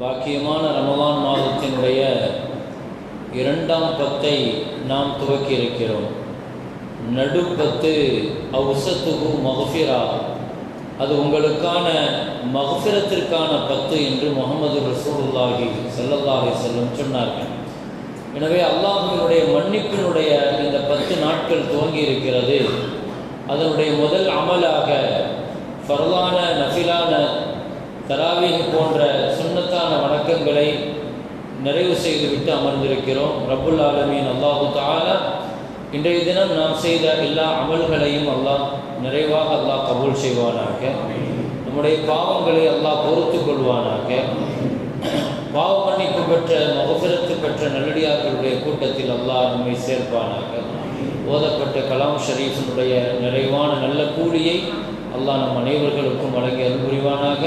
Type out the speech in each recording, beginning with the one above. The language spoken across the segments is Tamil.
பாக்கியமான ரமலான் மாதத்தினுடைய இரண்டாம் பத்தை நாம் துவக்கி இருக்கிறோம் நடுப்பத்து அவுசத்துகு மகஃபிரா அது உங்களுக்கான மகஃபிரத்திற்கான பத்து என்று முகமது ரசூலுல்லாஹி செல்லல்லாஹி செல்லும் சொன்னார்கள். எனவே அல்லாஹினுடைய மன்னிப்பினுடைய இந்த பத்து நாட்கள் துவங்கி இருக்கிறது அதனுடைய முதல் அமலாக ஃபர்லான நஃபிலான தராவீஹ் போன்ற சுன்னத்தான வணக்கங்களை நிறைவு செய்துவிட்டு அமர்ந்திருக்கிறோம். ரபுல் ஆலமீன். அல்லாஹு தாலா இன்றைய தினம் நாம் செய்த எல்லா அமல்களையும் அல்லாஹ் நிறைவாக அல்லாஹ் கபூல் செய்வானாக. நம்முடைய பாவங்களை அல்லாஹ் பொறுத்து கொள்வானாக. பாவ மன்னிப்பு பெற்ற மகபிரத்து பெற்ற நல்லடியார்களுடைய கூட்டத்தில் அல்லாஹ் நம்மை சேர்ப்பானாக. ஓதப்பட்ட கலாம் ஷரீஃபினுடைய நிறைவான நல்ல கூலியை அல்லாஹ் நம் அனைவர்களுக்கும் வழங்கி அருள் புரிவானாக.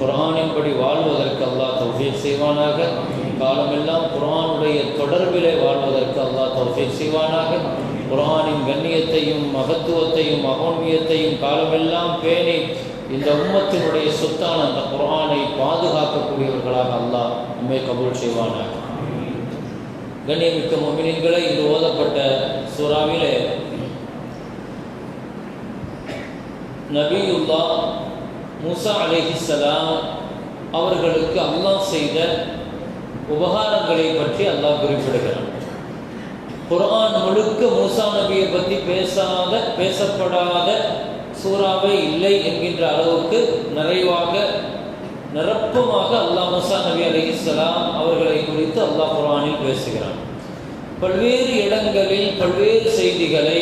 குரானின்படி வாழ்வதற்கு அல்லாஹ் தௌஃபீக் செய்வானாக. காலமெல்லாம் குரானுடைய தொடர்பிலே வாழ்வதற்கு அல்லாஹ் தௌஃபீக் செய்வானாக. குரானின் கண்ணியத்தையும் மகத்துவத்தையும் மகோன்மியத்தையும் காலமெல்லாம் பேணி இந்த உம்மத்தினுடைய சொத்தான அந்த குரானை பாதுகாக்கக்கூடியவர்களாக அல்லாஹ் உண்மை கபூல் செய்வானாக. கண்ணியமிக்க மொமினின்களை இன்று ஓதப்பட்ட சூறாவிலே. நபியுல்லா மூசா அலிஹிசலாம் அவர்களுக்கு அல்லாஹ் செய்த உபகாரங்களை பற்றி அல்லாஹ் குறிப்பிடுகிறான். குர்ஆன் முழுக்க மூசா நபியை பற்றி பேசாத பேசப்படாத சூறாவே இல்லை என்கின்ற அளவுக்கு நிறைவாக நிரப்பமாக அல்லாஹ் மூசா நபி அலிஹிஸ்லாம் அவர்களை குறித்து அல்லாஹ் குர்ஆனில் பேசுகிறான். பல்வேறு இடங்களில் பல்வேறு செய்திகளை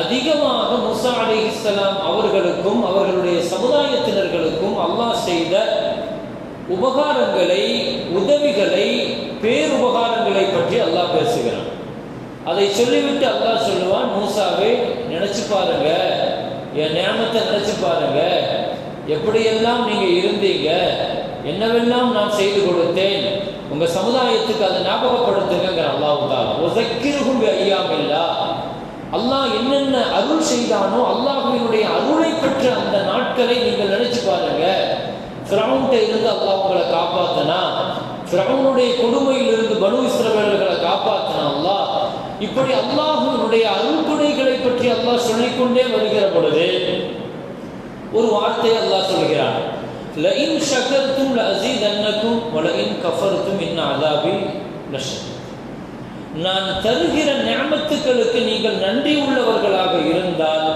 அதிகமாக முசா அலிஹிஸ்லாம் அவர்களுக்கும் அவர்களுடைய சமுதாயத்தினர்களுக்கும் அல்லாஹ் செய்த உபகாரங்களை உதவிகளை பேருபகாரங்களை பற்றி அல்லாஹ் பேசுகிறான். அதை சொல்லிவிட்டு அல்லாஹ் சொல்லுவான் மூசாவே நினைச்சு பாருங்க. என் நியமத்தை நினைச்சு பாருங்க. எப்படியெல்லாம் நீங்க இருந்தீங்க என்னவெல்லாம் நான் செய்து கொடுத்தேன் உங்க சமுதாயத்துக்கு அதை ஞாபகப்படுத்துங்கிற அல்லாஹ் தான் ஒசக்கிருகும் ஐயாமில்லா. அல்லாஹ் என்னென்ன அருள் செய்தானோ அல்லாஹுவினுடைய அருளை பெற்ற அந்த நாட்களை நீங்கள் நினைச்சு பாருங்க. ஃபிரௌன்ட்ட இருந்து அல்லாஹ் உங்களை காப்பாத்தினா ஃபிரௌனுடைய கொடுமையிலிருந்து பனு இஸ்ரவேலர்களை காப்பாத்தினா அல்லாஹ் இப்படி அல்லாஹுவினுடைய அருள்குடைகளை பற்றி அல்லாஹ் சொல்லிக்கொண்டே வருகிற பொழுது ஒரு வார்த்தையை அல்லாஹ் சொல்கிறான். லஇன் ஷக்கர்தும் லஅஸீதன்னக்கும் வலஇன் கஃபர்தும் இன் அதாபி லஷத் நான் தருகிற ஞாபத்துக்களுக்கு நீங்கள் நன்றி உள்ளவர்களாக இருந்தால்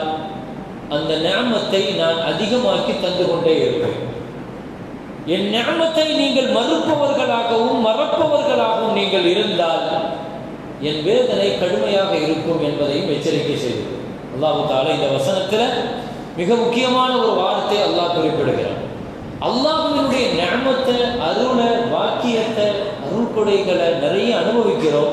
அந்த ஞாபத்தை நான் அதிகமாக்கி தந்து கொண்டே இருப்பேன். என் ஞாபத்தை நீங்கள் மறுப்பவர்களாகவும் மறப்பவர்களாகவும் நீங்கள் இருந்தால் என் வேதனை கடுமையாக இருக்கும் என்பதையும் எச்சரிக்கை செய்தது அல்லாஹு தாலா இந்த வசனத்தில் மிக முக்கியமான ஒரு வார்த்தை அல்லாஹ் குறிப்பிடுகிறார் அல்லாஹினுடைய ஞாபத்தை அருளை வாக்கியத்தை அருள் கொடைகளை நிறைய அனுபவிக்கிறோம்.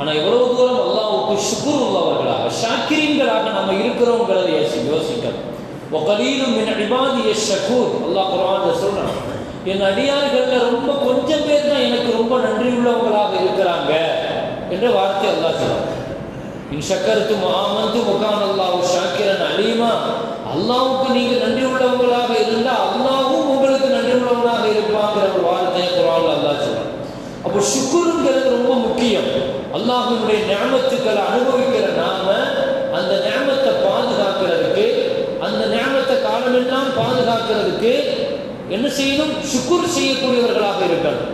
ஆனால் எவ்வளவு தூரம் அல்லாவுக்கு சுக்குர் உள்ளவர்களாக ஷாக்கிரீன்களாக நம்ம இருக்கிறோங்கிறத யோசிக்கணும். ஒகலீலும் என் அடிபாதிய ஷக்கூர் அல்லாஹ் குரான் சொல்றான் என் அடியார்கள்ல ரொம்ப கொஞ்சம் பேர் தான் எனக்கு ரொம்ப நன்றி உள்ளவங்களாக இருக்கிறாங்க என்ற வார்த்தை அல்லாஹ் சொல்றான். இன் சக்கரத்து மாமந்து முகான் அல்லாஹ் ஷாக்கிரன் அலீமா அல்லாவுக்கு நீங்க நன்றி உள்ளவங்களாக இருந்தால் அல்லாவும் உங்களுக்கு நன்றி உள்ளவங்களாக இருப்பாங்கிற ஒரு வார்த்தையை குரான் அல்லாஹ் சொல்றான். அப்போ சுக்குருங்கிறது ரொம்ப முக்கியம். அல்லாஹினுடைய ஞாபகத்துக்களை அனுபவிக்கிற நாம அந்த ஞாபகத்தை பாதுகாக்கிறதுக்கு அந்த ஞாபகத்தை காலமெல்லாம் பாதுகாக்கிறதுக்கு என்ன செய்யணும்? சுக்குர் செய்யக்கூடியவர்களாக இருக்கணும்.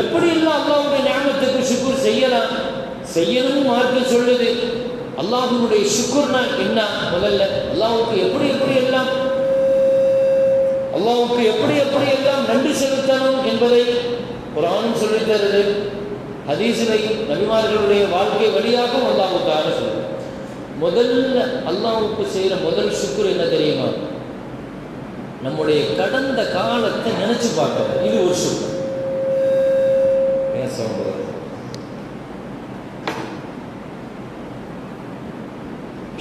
எப்படி எல்லாம் அல்லாஹுடைய ஞாபகத்துக்கு சுக்குர் செய்யலாம்? செய்யணும் மார்க்கம் சொல்லுது. அல்லாஹுடைய சுக்குர்னா என்ன? முதல்ல அல்லாஹுக்கு எப்படி எப்படி எல்லாம் அல்லாஹுக்கு எப்படி எப்படி எல்லாம் நன்றி செலுத்தணும் என்பதை குரானும் சொல்லித் தருது ஹதீசிலையும் நபிமார்களுடைய வாழ்க்கை வழியாகவும் அல்லாஹுக்காக சொல்லுவோம் முதல்ல அல்லாவுக்கு செய்கிற முதல் சுக்குர் என்ன தெரியுமா? நம்முடைய கடந்த காலத்தை நினைச்சு பார்க்கறது இது ஒரு சுக்குர். ஏன் சுக்குருனுடைய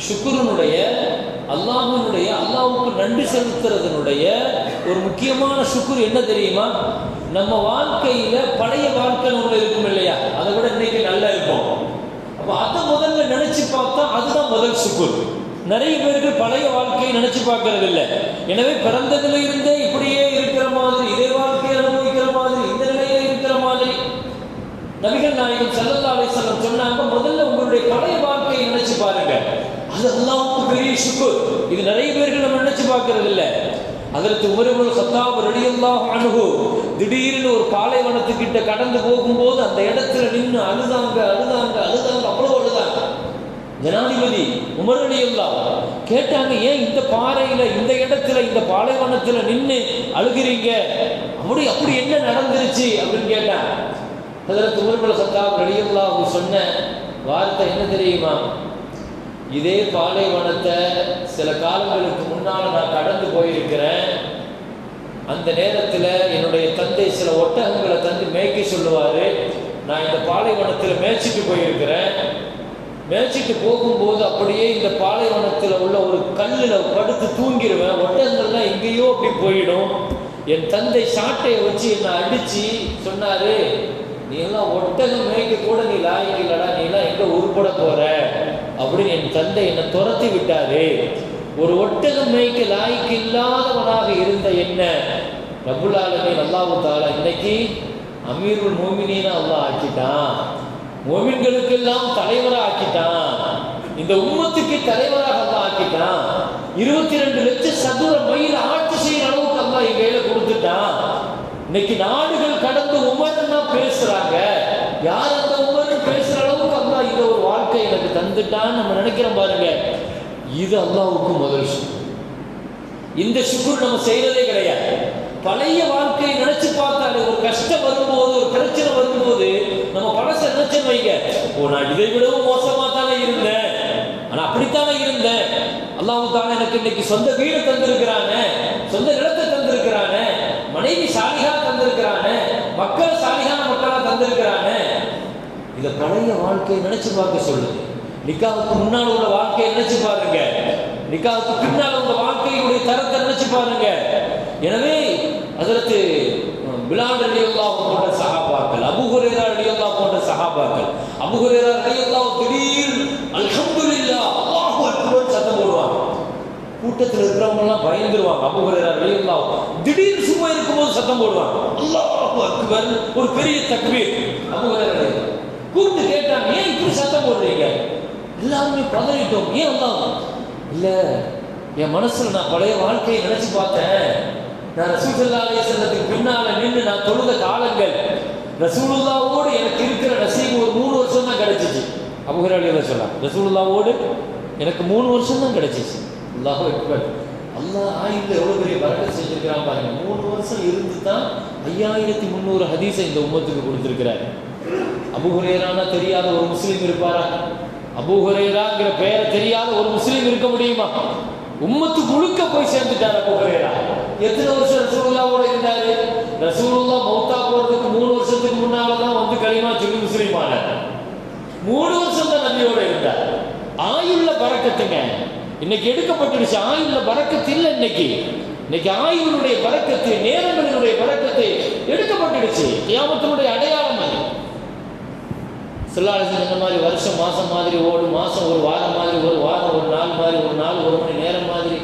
சுக்குரனுடைய அல்லாஹுனுடைய அல்லாஹுக்கு நன்றி செலுத்துறதனுடைய ஒரு முக்கியமான சுக்குர் என்ன தெரியுமா? நம்ம வாழ்க்கையில பழைய வாழ்க்கை உள்ள இருக்கும் இல்லையா? அதை கூட இன்னைக்கு நல்லா இருக்கும். அப்ப அதை முதல்ல நினைச்சு பார்த்தா அதுதான் முதல் சுக்குர் நிறைய பேருக்கு பழைய வாழ்க்கையை நினைச்சு பார்க்கறது இல்லை. எனவே பிறந்ததுல இருந்தே இப்படியே இருக்கிற மாதிரி இதே வாழ்க்கையை அனுபவிக்கிற மாதிரி இந்த நிலையில இருக்கிற மாதிரி. நபிகள் நாயகன் செல்லல்லா அலிசல்லம் சொன்னாங்க முதல்ல உங்களுடைய பழைய வாழ்க்கையை நினைச்சு பாருங்க. அதெல்லாம் பெரிய சுக்கு இது நிறைய பேருக்கு நம்ம நினைச்சு பார்க்கறது இல்லை. அதற்கு உமருமுல் சத்தாப் ரடியல்லாஹ் அணுகு திடீர்னு ஒரு பாலைவனத்துக்கிட்ட கடந்து போகும்போது அந்த இடத்துல நின்று அழுதாங்க அழுதாங்க அழுதாங்க அவ்வளவு அழுதாங்க. ஜனாதிபதி உமரடியெல்லாம் கேட்டாங்க ஏன் இந்த பாறையில இந்த இடத்துல இந்த பாலைவனத்துல நின்று அழுகிறீங்க? அப்படி அப்படி என்ன நடந்துருச்சு? அப்படின்னு கேட்டாங்க. அதற்கு சத்தா சத்தாப் அவங்க சொன்ன வார்த்தை என்ன தெரியுமா? இதே பாலைவனத்தை சில காலங்களுக்கு முன்னால் நான் கடந்து போயிருக்கிறேன். அந்த நேரத்தில் என்னுடைய தந்தை சில ஒட்டகங்களை தந்து மேய்க்க சொல்லுவார். நான் இந்த பாலைவனத்தில் மேய்ச்சிட்டு போயிருக்கிறேன். மேய்ச்சிட்டு போகும்போது அப்படியே இந்த பாலைவனத்தில் உள்ள ஒரு கல்லில் படுத்து தூங்கிடுவேன். ஒட்டகங்கள்லாம் எங்கேயோ அப்படி போயிடும். என் தந்தை சாட்டையை வச்சு என்னை அடித்து சொன்னார் நீ எல்லாம் ஒட்டகம் மேய்க்க கூட நீ லாய்க்கலடா நீ எல்லாம் எங்கே உருப்பட போகிற அப்படின்னு என் தந்தை என்னை துரத்தி விட்டாரு. ஒரு ஒட்டகம் மேய்க்க லாய்க்கு இல்லாதவனாக இருந்த என்ன? ரபுல்லாலுமே நல்லா தாலா இன்னைக்கு அமீருல் மோமினா அல்லாஹ் ஆக்கிட்டான். மோமின்களுக்கெல்லாம் தலைவராக ஆக்கிட்டான். இந்த உம்மத்துக்கு தலைவராக அல்லாஹ் ஆக்கிட்டான். இருபத்தி ரெண்டு லட்சம் சதுர மைல் ஆட்சி செய்யற அளவுக்கு அல்லாஹ் என் கொடுத்துட்டான். இன்னைக்கு நாடுகள் கடந்து உமர்னா பேசுறாங்க. யார் அந்த உமர் பேசுற அளவுக்கு அல்லாஹ் இந்த ஒரு வாழ்க்கை எனக்கு தந்துட்டான்னு நம்ம நினைக்கிறோம் பாருங்க. இது அல்லாவுக்கு முதல் இந்த சுக்குர் நம்ம செய்யறதே கிடையாது. பழைய வாழ்க்கையை நினைச்சு பார்த்தாலே ஒரு கஷ்டம் வரும்போது ஒரு பிரச்சனை வரும்போது நம்ம பழச நினைச்சு வைங்க. ஓ நான் இதை விடவும் மோசமா தானே இருந்தேன். ஆனா அப்படித்தானே இருந்தேன். அல்லாஹ் தானே எனக்கு இன்னைக்கு சொந்த வீடு தந்திருக்கிறானே சொந்த நிலத்தை தந்திருக்கிறானே மனைவி சாலிகா தந்திருக்கிறானே மக்கள் சாலிகான மக்களா தந்திருக்கிறானே. இதை பழைய வாழ்க்கையை நினைச்சு பார்க்க சொல்லுது நிக்காவுக்கு முன்னால் உள்ள வாழ்க்கையை நினைச்சு பாருங்க. நிக்காவுக்கு பின்னால் உள்ள வாழ்க்கையுடைய தரத்தை நினைச்சு பாருங்க. எனவே அதற்கு பிலால் ரலியல்லாஹு போன்ற சகாபாக்கள் அபுகுரேதா ஹுரைரா போன்ற சகாபாக்கள் அபூ ஹுரைரா திடீர் அல்ஹம்துலில்லாஹ் அல்லாஹு அக்பர் சத்தம் போடுவாங்க. கூட்டத்தில் இருக்கிறவங்க எல்லாம் பயந்துருவாங்க. அபூ ஹுரைரா திடீர் சும்மா இருக்கும்போது சத்தம் போடுவாங்க. அல்லாஹு அக்பர் ஒரு பெரிய தக்பீர். அபூ கூப்பிட்டு கேட்டாங்க ஏன் இப்படி சத்தம் போடுறீங்க? எல்லாருமே பதறிட்டோம். ஏன் அல்லாஹ்? இல்லை என் மனசில் நான் பழைய வாழ்க்கையை நினைச்சு பார்த்தேன். நான் ரசூலுல்லாஹி அலைஹி பின்னால் நின்று நான் தொழுத காலங்கள் ரசூலுல்லாவோடு எனக்கு இருக்கிற நசீபு ஒரு மூணு வருஷம் தான் கிடைச்சிச்சு. அபுகராளியில் சொல்லலாம் ரசூலுல்லாவோடு எனக்கு மூணு வருஷம் தான் கிடைச்சிச்சு. அல்லாஹ் எக்பர் அல்லாஹ் ஆயுள் எவ்வளோ பெரிய வரக்கை செஞ்சுருக்கிறான் பாருங்க. மூணு வருஷம் இருந்து தான் ஐயாயிரத்தி முந்நூறு ஹதீஸை இந்த உம்மத்துக்கு கொடுத்துருக்கிறார். அபுஹுரேரானா தெரியாத ஒரு முஸ்லீம் இருப்பாரா? அபூஹுரேராங்கிற பெயரை தெரியாத ஒரு முஸ்லீம் இருக்க முடியுமா? உம்மத்து முழுக்க போய் சேர்ந்துட்டார் அபூஹுரேரா எத்தனை வருஷம் ரசூலுல்லாவோட இருந்தாரு? ரசூலுல்லா மௌத்தா போறதுக்கு மூணு வருஷத்துக்கு முன்னால தான் வந்து களிமா சொல்லி முஸ்லீம் ஆனார். மூணு வருஷம் தான் நபியோட இருந்தார். ஆயுள்ல பறக்கத்துங்க. இன்னைக்கு எடுக்கப்பட்டுடுச்சு. ஆயுள்ல பறக்கத்து இல்லை இன்னைக்கு. இன்னைக்கு ஆயுளுடைய பறக்கத்து நேரங்களுடைய பறக்கத்து எடுக்கப்பட்டுடுச்சு. கியாமத்தினுடைய சொல்லாளர்கள் இந்த மாதிரி வருஷம் மாதம் மாதிரி ஓடும் மாதம் ஒரு வாரம் மாதிரி ஒரு வாரம் ஒரு நாள் மாதிரி ஒரு நாள் ஒரு மணி நேரம் மாதிரி.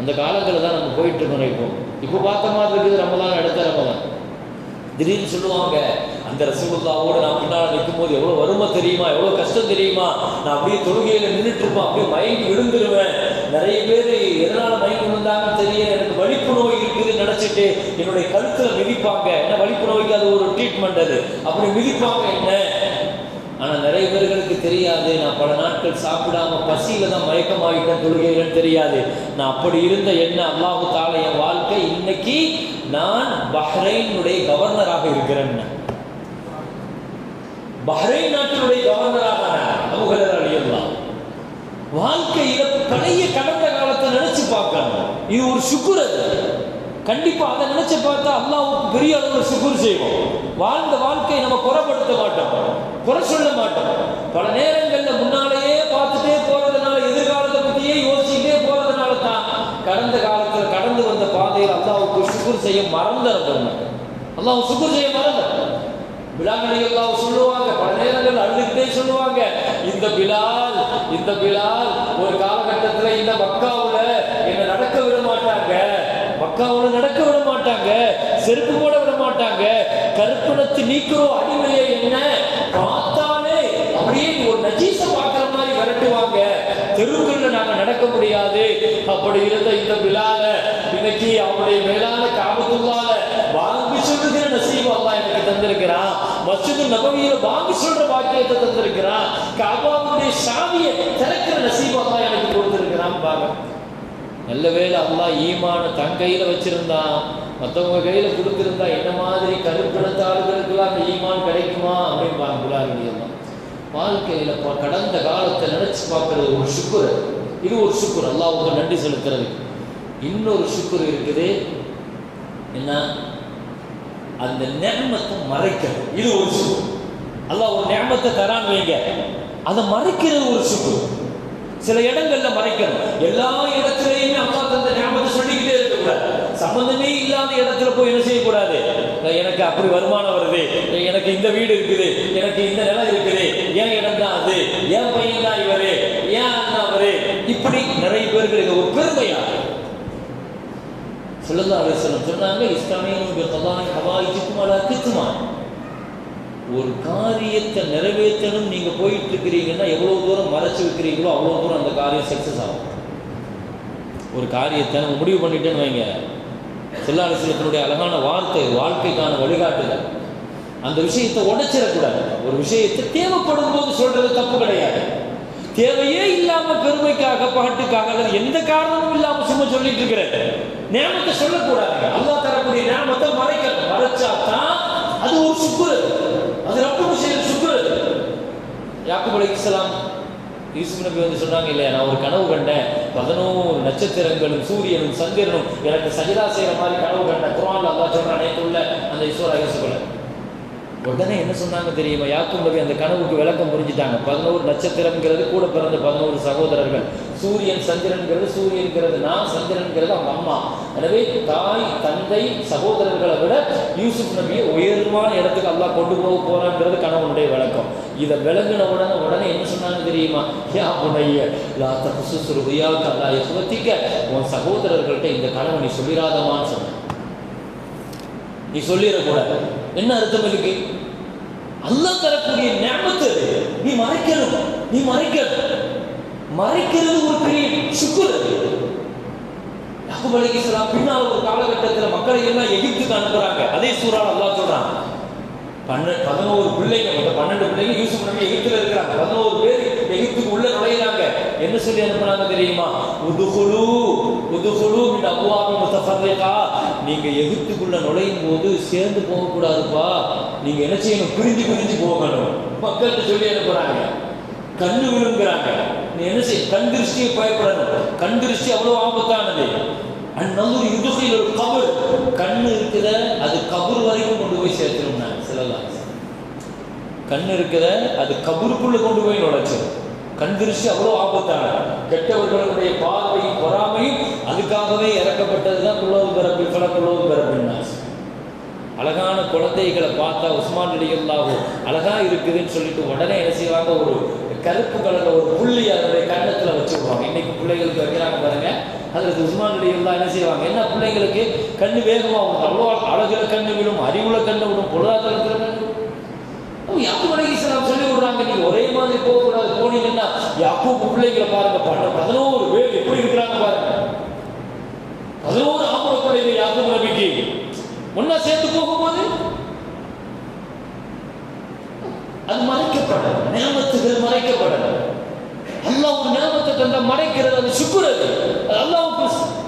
அந்த காலத்தில் தான் நம்ம போயிட்டு இருக்கோம் இப்போ. இப்போ பார்த்த மாதிரி இருக்குது ரமதான் அடுத்த ரமதான் திடீர்னு சொல்லுவாங்க அந்த ரசகுல்லாவோடு நான் முன்னால் நிற்கும் போது எவ்வளோ வறுமை தெரியுமா எவ்வளோ கஷ்டம் தெரியுமா? நான் அப்படியே தொழுகையில் நின்றுட்டு இருப்பேன் அப்படியே மயங்கி விழுந்துருவேன். நிறைய பேர் எதனால் மயங்கி விழுந்தாங்கன்னு தெரியல எனக்கு வலிப்பு நோய் இருக்குதுன்னு நினச்சிட்டு என்னுடைய கழுத்தில் மிதிப்பாங்க. என்ன வலிப்பு நோய்க்கு அது ஒரு ட்ரீட்மெண்ட் அது. அப்படி மிதிப்பாங்க என்ன? ஆனால் நிறைய பேர்களுக்கு தெரியாது நான் பல நாட்கள் சாப்பிடாம பசியில தான் மயக்கமாகிட்டேன் தொழுகையிலன்னு தெரியாது. நான் அப்படி இருந்த என்ன அல்லாஹு தாலா என் வாழ்க்கை? இன்னைக்கு நான் பஹ்ரைனுடைய கவர்னராக இருக்கிறேன். பஹ்ரைன் நாட்டினுடைய கவர்னராக அபுகலர் அழியலாம் வாழ்க்கையில பழைய கடந்த காலத்தை நினைச்சு பார்க்கணும். இது ஒரு சுக்குர் கண்டிப்பாக கண்டிப்பா அதை நினைச்சு பார்த்தா அல்லாஹ்வுக்கு பெரிய அளவு சுகுர் செய்வோம். வாழ்ந்த வாழ்க்கையை நம்ம குறைப்படுத்த மாட்டோம். குறை சொல்ல மாட்டோம். பல நேரங்கள்ல முன்னாலேயே பார்த்துட்டே போறதுனால எதிர்காலத்தை பத்தியே யோசிச்சுட்டே போறதுனால தான் கடந்த காலத்துல கடந்து வந்த பாதையில் அல்லாவுக்கு சுகுர் செய்ய மறந்துடுறோம் அல்லாஹ் சுகுர் செய்ய மறந்த பிலால் சொல்லுவாங்க பல நேரங்கள் அழுதுகிட்டே சொல்லுவாங்க இந்த பிலால் இந்த பிலால் ஒரு காலகட்டத்துல இந்த மக்காவுடைய என்ன நடக்க விட மாட்டாங்க அவனை நடக்க விட மாட்டாங்க செருப்பு போட விட மாட்டாங்க. கருப்பணத்து நீக்கிறோம் அடிமையை என்ன? பார்த்தாலே அப்படியே ஒரு நஜீச பார்க்குற மாதிரி விரட்டுவாங்க. தெருவுக்குள்ள நாங்க நடக்க முடியாது. அப்படி இருந்த இந்த விழால இன்னைக்கு அவனுடைய மேலான காபத்துள்ளால வாங்கி சொல்லுகிற நசீபு அல்லா எனக்கு தந்திருக்கிறான். மஸ்ஜிது நபவியில வாங்கி சொல்ற பாக்கியத்தை தந்திருக்கிறான். காபாவுடைய சாமியை திறக்கிற நசீபு அல்லா எனக்கு கொடுத்திருக்கிறான் பாருங்க. நல்ல வேளை அல்லா ஈமான தன் கையில் வச்சுருந்தான் மற்றவங்க கையில் கொடுத்துருந்தா என்ன மாதிரி கருப்பிடத்தாளர்களுக்கெல்லாம் அந்த ஈமான் கிடைக்குமா அப்படின்பாங்க புலாரிலாம் வாழ்க்கையில் கடந்த காலத்தை நினச்சி பார்க்குறது ஒரு சுக்குர். இது ஒரு சுக்குர். உங்க நன்றி செலுத்துறது இன்னொரு சுக்குர் இருக்குது. என்ன? அந்த நேமத்தை மறைக்கிறது இது ஒரு சுக்குர். அல்லா ஒரு நேமத்தை தரான்னு வைங்க. அதை மறைக்கிறது ஒரு சுக்குர். சில இடங்கள்ல மறைக்கணும். எல்லா இடத்துலயுமே அம்மா தந்த ஞாபகத்தை சொல்லிக்கிட்டே இருக்கக்கூடாது. சம்பந்தமே இல்லாத இடத்துல போய் என்ன செய்யக்கூடாது? எனக்கு அப்படி வருமானம் வருது. எனக்கு இந்த வீடு இருக்குது. எனக்கு இந்த நிலம் இருக்குது. ஏன் இடம் தான் அது? ஏன் பையன் தான் இவரு? ஏன் அண்ணா அவரு? இப்படி நிறைய பேர்கள் ஒரு பெருமையா? சொல்லுங்க அரசனம் சொன்னாங்க இஸ்லாமிய ஹவாயிஜுக்கும் கித்துமா ஒரு காரியத்தை நிறைவேற்றணும் நீங்க போயிட்டு இருக்கிறீங்கன்னா எவ்வளவு தூரம் மறைச்சு வைக்கிறீங்களோ அவ்வளவு தூரம் அந்த காரியம் சக்சஸ் ஆகும். ஒரு காரியத்தை நம்ம முடிவு பண்ணிட்டேன்னு வைங்க. செல்லாலிசலத்தினுடைய அழகான வார்த்தை வாழ்க்கைக்கான வழிகாட்டுதல். அந்த விஷயத்தை உடைச்சிடக்கூடாது. ஒரு விஷயத்தை தேவைப்படும் போது சொல்றது தப்பு கிடையாது. தேவையே இல்லாம பெருமைக்காக பகட்டுக்காக அல்லது எந்த காரணமும் இல்லாம சும்மா சொல்லிட்டு இருக்கிற நேமத்தை சொல்லக்கூடாது. அல்லா தரக்கூடிய நேமத்தை மறைக்கணும். மறைச்சா தான் அது ஒரு சுப்பு அது ரொம்ப விஷயம் சுக்குரு யாக்கூப் அலைஹிஸ்ஸலாம் யூசுப் நபி வந்து சொன்னாங்க இல்லையா நான் ஒரு கனவு கண்டேன். பதினோரு நட்சத்திரங்களும் சூரியனும் சந்திரனும் எனக்கு சஜிதா செய்கிற மாதிரி கனவு கண்டேன் குரான் அல்லாஹ் சொல்றான் நேற்று உள்ள அந்த ஈஸ்வர யூசுஃபுல உடனே என்ன சொன்னாங்க தெரியுமா? யாக்கும் நபி அந்த கனவுக்கு விளக்கம் புரிஞ்சுட்டாங்க. பதினோரு நட்சத்திரம்ங்கிறது கூட பிறந்த பதினோரு சகோதரர்கள். சூரியன் சந்திரன்கிறது சூரியன்கிறது. நான் சந்திரன்கிறது அவங்க அம்மா. எனவே தாய் தந்தை சகோதரர்களை விட யூசுப் நபியை உயர்வான இடத்துக்கு அல்லா கொண்டு போக போறாங்கிறது கணவனுடைய விளக்கம். இதை விளங்கின உடனே உடனே என்ன சொன்னாங்க தெரியுமா? யா புனைய லாத்த தகுசுசுரு உயாவுக்கு அல்லா யசுவத்திக்க. உன் சகோதரர்கள்ட்ட இந்த கனவை நீ சொல்லிடாதமான்னு சொன்ன நீ சொல்லிடக்கூடாது. என்ன அர்த்தம் இருக்கு அல்லாஹ் தரக்கூடிய ஞாபகத்து நீ மறைக்கணும். நீ மறைக்கணும். மறைக்கிறது ஒரு பெரிய சுக்குர் அது. யாக்கூப் அலைஹிஸ்ஸலாம் பின்னால் ஒரு காலகட்டத்தில் மக்களை எல்லாம் எகிப்துக்கு அனுப்புறாங்க. அதே சூறால் அல்லாஹ் சொல்றான். பன்னெண்டு பதினோரு பிள்ளைங்க பன்னெண்டு பிள்ளைங்க யூஸ் பண்ணி எகிப்துல இருக்கிறாங்க. பதினோரு பேர் எகிப்துக்கு உள்ள என்ன சொல்லி அனுப்புறாங்க தெரியுமா? உதுகுழு உதுகுழு மின் அபுவாபி முத்தஃபர்ரிகா. நீங்க எகிப்துக்குள்ள நுழையும் போது சேர்ந்து போகக்கூடாதுப்பா. நீங்க என்ன செய்யணும்? பிரிஞ்சு பிரிஞ்சு போகணும். மக்கள்கிட்ட சொல்லி அனுப்புறாங்க. கண்ணு விழுங்குறாங்க. நீ என்ன செய்ய கண் திருஷ்டியை பயப்படணும். கண் திருஷ்டி அவ்வளவு ஆபத்தானது. அந்நல்லூர் யுதுகையில் ஒரு கபர். கண்ணு இருக்குத அது கபர் வரைக்கும் கொண்டு போய் சேர்த்துருந்தாங்க சிலலாம் கண் இருக்குத அது கபருக்குள்ள கொண்டு போய் நுழைச்சிடும் கண்திருஷ்டி அவ்வளோ ஆபத்தான கெட்டவர்களுடைய பார்வையும் பொறாமையும் அதுக்காகவே இறக்கப்பட்டது தான் குள்ளவு பிறப்பு பல குள்ளவு பிறப்புன்னா அழகான குழந்தைகளை பார்த்தா உஸ்மான் அலிகல்லாவோ அழகா இருக்குதுன்னு சொல்லிட்டு உடனே என்ன செய்வாங்க? ஒரு கருப்பு கலர்ல ஒரு புள்ளி அதனுடைய கன்னத்துல வச்சுருவாங்க இன்னைக்கு பிள்ளைகளுக்கு வைக்கிறாங்க பாருங்க. அதுல உஸ்மான் அலிகல்லா என்ன செய்வாங்க? என்ன பிள்ளைங்களுக்கு கண்ணு வேகமாக வரும் அவ்வளோ அழகுல கண்ணு விடும் அறிவுல கண்ணு விடும் பொருளாதாரத்தில் கண்ணு விடும் யாக்கூப் அலைஹிஸ்ஸலாம் சொல்லி விடுறாங்க நீங்க ஒரே மாதிரி போகக்கூடாது போனீங்கன்னா யாக்கூப் பிள்ளைகளை பாருங்க பண்ண பதினோரு பேர் எப்படி இருக்கிறாங்க பாருங்க. பதினோரு ஆம்பளை பிள்ளைங்க யாக்கூப் நபிக்கு. ஒன்னா சேர்த்து போகும்போது அது மறைக்கப்படணும் நியமத்துகள் மறைக்கப்படணும் அல்லாஹ் ஒரு நியமத்தை தந்த மறைக்கிறது அது சுக்குறது. அது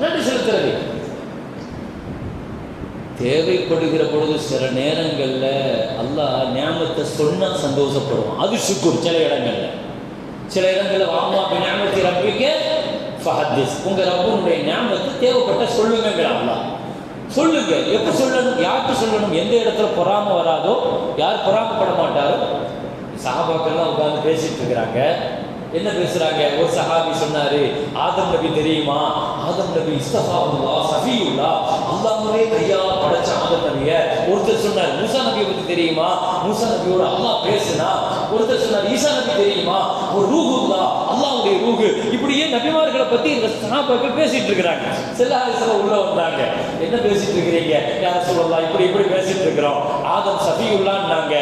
நன்றி செலுத்துறது. தேவைப்படுகிற பொழுது சில நேரங்களில் அல்லாஹ் நியாமத்தை சொன்னால் சந்தோஷப்படுவோம் அது சுக்குர் சில இடங்களில். சில இடங்களில் வாமா ஞாபகத்தை ரப்பிக்க ஃபஹத்திஸ். உங்க ரப்பனுடைய ஞாபகத்தை தேவைப்பட்ட சொல்லுங்கள் அல்லாஹ். சொல்லுங்க. எப்போ சொல்லணும்? யாருக்கு சொல்லணும்? எந்த இடத்துல பொறாம வராதோ யார் பொறாமப்பட மாட்டாரோ சஹாபாக்கள்லாம் உட்காந்து பேசிட்டு இருக்கிறாங்க. என்ன பேசுறாங்க? ஒரு சஹாபி சொன்னாரு ஆதம் நபி தெரியுமா? ஆதம் நபி இஸ்தஃபாவுல்லா சஃபியுல்லா. அல்லாஹ்வே கையா படைச்ச ஆதம் நபிய ஒருத்தர் சொன்னார் மூசா நபியை பத்தி தெரியுமா? மூசா நபியோட அல்லாஹ் பேசுனா ஒருத்தர் சொன்னார் ஈசா நபி தெரியுமா? ஒரு ரூஹுல்லா அல்லாஹ்வுடைய ரூஹு. இப்படியே நபிமார்களை பத்தி இந்த சஹாபாக்கள் பேசிட்டு இருக்கிறாங்க. செல்லாஹிஸ்ல உள்ள வந்தாங்க. என்ன பேசிட்டு இருக்கிறீங்க? யார சொல்லலாம் இப்படி இப்படி பேசிட்டு இருக்கிறோம். ஆதம் சஃபியுல்லான்னாங்க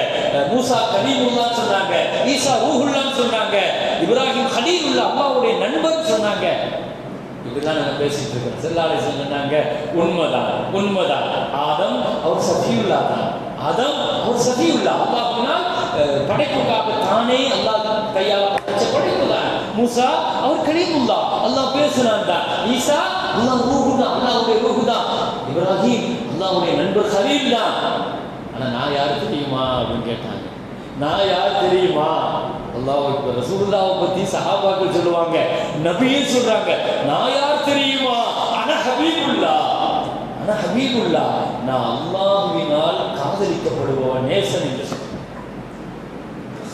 மூசா கலீமுல்லான்னு சொன்னாங்க. ஈசா ரூஹுல்லான்னு சொன்னாங்க. இப்ராஹிம் உள்ள அம்மாவுடைய நண்பர் சொன்னாங்க. இப்படிதான் நாங்க பேசிட்டு இருக்கிறோம். செல்லாலை சொன்னாங்க உண்மைதான் உண்மைதான். ஆதம் அவர் சஃபியுல்லா தான். ஆதம் அவர் சஃபியுல்லா. அல்லாஹ்னா படைப்புக்காக தானே அல்லாஹ் கையால் படைச்ச படைப்பு தான். மூசா அவர் கலீமுல்லா. அல்லாஹ் பேசுனான் தான். ஈசா அல்லாஹ் ரூஹு தான் அல்லாஹ்வுடைய ரூஹு தான் இப்ராஹிம் அல்லாஹ்வுடைய நண்பர் ஹலீல் தான். ஆனா நான் யாரு தெரியுமா? அப்படின்னு கேட்டாங்க. நான் யார் தெரியுமா? அல்லாஹ் அக்பர் பத்தி சஹாபாக்கள் சொல்லுவாங்க நபியே சொல்றாங்க நான் யார் தெரியுமா? ஆனா ஹபீபுல்லா. ஆனா ஹபீபுல்லா. நான் அல்லாஹுவினால் காதலிக்கப்படுபவன் நேசன் என்று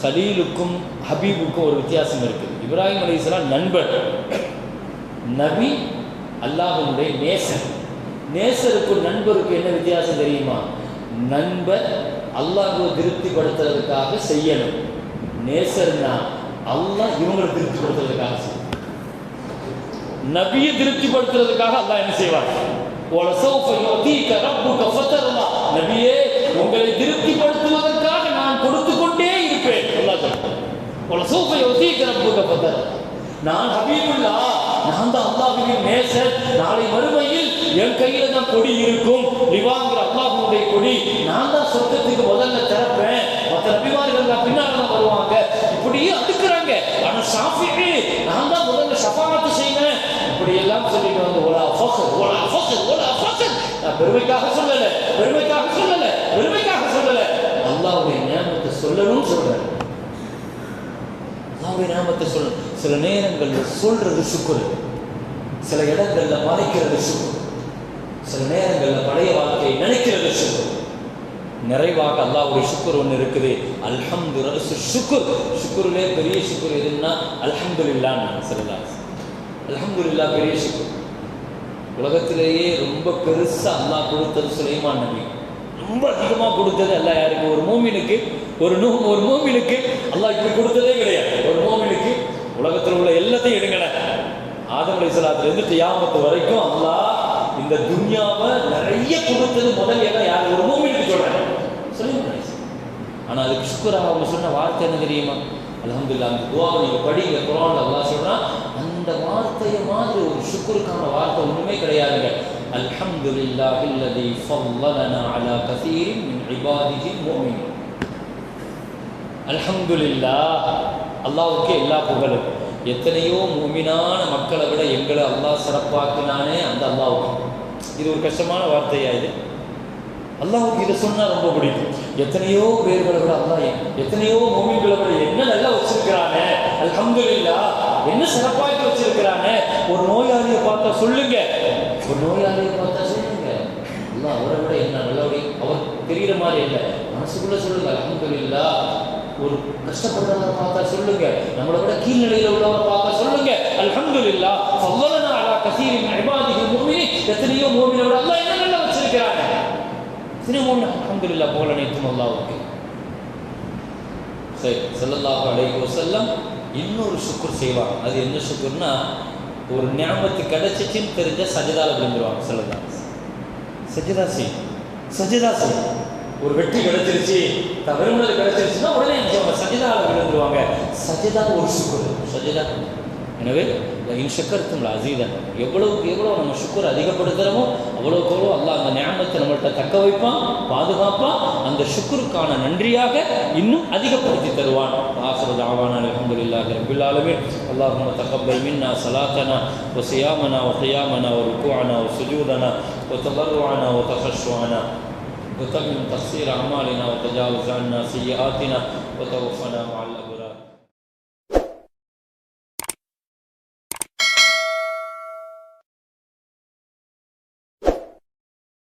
சலீலுக்கும் ஹபீபுக்கும் ஒரு வித்தியாசம் இருக்கு. இப்ராஹிம் அலைஹிஸ்ஸலாம் நண்பர். நபி அல்லாஹனுடைய நேசன் நேசருக்கும் நண்பருக்கும் என்ன வித்தியாசம் தெரியுமா? நண்பர் அல்லாஹுவை திருப்திப்படுத்துறதுக்காக செய்யணும். நேசர்னா அல்லா இவங்களை திருப்திப்படுத்துறதுக்காக நபியை திருப்திப்படுத்துறதுக்காக அல்லா என்ன செய்வார் நபியே உங்களை திருப்திப்படுத்துவதற்காக நான் கொடுத்து கொண்டே இருப்பேன். நான் ஹபீபுல்லா. நான் தான் அல்லாஹுவின் நேசர். நாளை மறுமையில் என் கையில தான் கொடி இருக்கும். லிவாங்கிற அல்லாஹுடைய கொடி. நான் தான் சொர்க்கத்துக்கு முதல்ல திறப்பேன். இப்படியே அடுக்குறாங்க ஆனா சாஃபிக்கு நான் தான் முதல்ல சபாத்து செய்வேன். இப்படி எல்லாம் சொல்லிட்டு வந்து ஓலா ஃபக்ர் ஓலா ஃபக்ர் ஓலா ஃபக்ர் நான் பெருமைக்காக சொல்லல பெருமைக்காக சொல்லல பெருமைக்காக சொல்லல. அல்லாவுடைய நியமத்தை சொல்லணும்னு சொல்றேன் அல்லாஹ்வுடைய நாமத்தை சொல்ல சில நேரங்கள்ல சொல்றது சுக்குரு. சில இடங்கள்ல மறைக்கிறது சுக்குரு. சில நேரங்கள்ல பழைய வாழ்க்கையை நினைக்கிறது சுக்குரு. நிறைவாக அல்லாவுடைய சுக்குர் ஒன்று இருக்குது. அல்ஹம்து ரசு சுக்குர் சுக்குருலே பெரிய சுக்குர் எதுன்னா அல்ஹம்துலில்லான்னு சொல்லலாம் அல்ஹம்துலில்லா பெரிய சுக்குர் உலகத்திலேயே ரொம்ப பெருசாக அல்லாஹ் கொடுத்தது சுலைமான் நபி. ரொம்ப அதிகமாக கொடுத்தது அல்லா யாருக்கு? ஒரு மூமினுக்கு. ஒரு நூ ஒரு மூமினுக்கு. அல்லாஹ் இப்படி கொடுத்ததே கிடையாது. ஒரு மூமினுக்கு. உலகத்தில் உள்ள எல்லாத்தையும் எடுங்களேன். ஆதம் சலாத்துலேருந்து தியாமத்து வரைக்கும் அல்லாஹ் இந்த துன்யாவை நிறைய கொடுத்தது முதல் இடம் யார்? ஒரு மூமினுக்கு சொல்றேன் சொல்லுங்க அலைஹிஸ்ஸலாம் ஆனா அதுக்கு சுக்கராக அவங்க சொன்ன வார்த்தை என்ன தெரியுமா? அலமதுல்லா அந்த துவாவை நீங்க படிங்க. குரான் அல்லாஹ் சொல்றான் அந்த வார்த்தையை மாதிரி ஒரு சுக்குருக்கான வார்த்தை ஒண்ணுமே கிடையாதுங்க. அல்ஹம்துலில்லாஹி அல்லதி ஃபல்லலனா அலா கஸீரின் மின் இபாதிஹி முஃமினீன். அல்ஹம்துலில்லாஹ் அல்லாஹ்வுக்கு எல்லா புகழும் எத்தனையோ மூமினான மக்களை விட எங்களை அல்லாஹ் சிறப்பாக்கினானே அந்த அல்லாவுக்கு இது ஒரு கஷ்டமான வார்த்தையா இது? அல்லாவுக்கு இதை சொன்னா ரொம்ப பிடிக்கும். எத்தனையோ பேர்களை விட அல்லா எத்தனையோ மூமிகளை விட என்ன நல்லா வச்சிருக்கிறானே? அல்ஹம்துலில்லாஹ் என்ன சிறப்பாக்கி வச்சிருக்கிறானே? ஒரு நோயாளியை பார்த்தா சொல்லுங்க. ஒரு நோயாளியை பார்த்தா சொல்லுங்க. அல்லாஹ் அவரை விட என்ன நல்லபடி அவர் தெரிகிற மாதிரி இல்லை. மனசுக்குள்ள சொல்லுங்க அல்ஹம்துலில்லாஹ் ஒரு கஷ்டப்படுறவரை பார்த்தா சொல்லுங்க. நம்மளை விட கீழ்நிலையில் உள்ளவரை பார்த்தா சொல்லுங்க. அல்ஹம்துலில்லாஹ் ஃபல்லலனா அலா கஸீரின் மின் இபாதிஹி எத்தனையோ மூமினை விட என்ன நல்லா வச்சிருக்கிறாங்க திருமூணு இல்லா போல அனைத்தும் அல்லாஹ்வுக்கு. சரி ஸல்லல்லாஹு அலைஹி வஸல்லம் இன்னொரு சுக்குர் செய்வாங்க. அது என்ன சுக்குர்னா ஒரு ஞாபகத்து கிடைச்சிச்சுன்னு தெரிஞ்ச சஜிதாவில் விழுந்துருவாங்க செல்லதா சஜிதா செய்யும். சஜிதா செய்யும். ஒரு வெற்றி கிடைச்சிருச்சு. விரும்பினது கிடைச்சிருச்சுன்னா உடனே அவங்க சஜிதாவில் விழுந்துருவாங்க சஜிதா ஒரு சுக்குர். சஜிதா. எனவே இன்ஷக்கர்த்தும் அசீதன் எவ்வளவுக்கு எவ்வளோ நம்ம சுக்குர் அதிகப்படுத்துகிறோமோ அவ்வளோக்கு எவ்வளோ அல்லா அந்த ஞாபகத்தை நம்மள்கிட்ட தக்க வைப்பான் பாதுகாப்பான். அந்த சுக்குருக்கான நன்றியாக இன்னும் அதிகப்படுத்தி தருவான். ஆசிரத் ஆவான அலமதுல்லா ரபில்லாலுமே அல்லாஹும் தகப்பல் மின்னா சலாத்தனா ஒசியாமனா ஒசையாமனா ஒரு ருக்குவானா ஒரு சுஜூதனா ஒரு தபர்வானா ஒரு தகஸ்வானா وتمم تقصير أعمالنا وتجاوز عنا سيئاتنا وتوفنا مع الأبرار.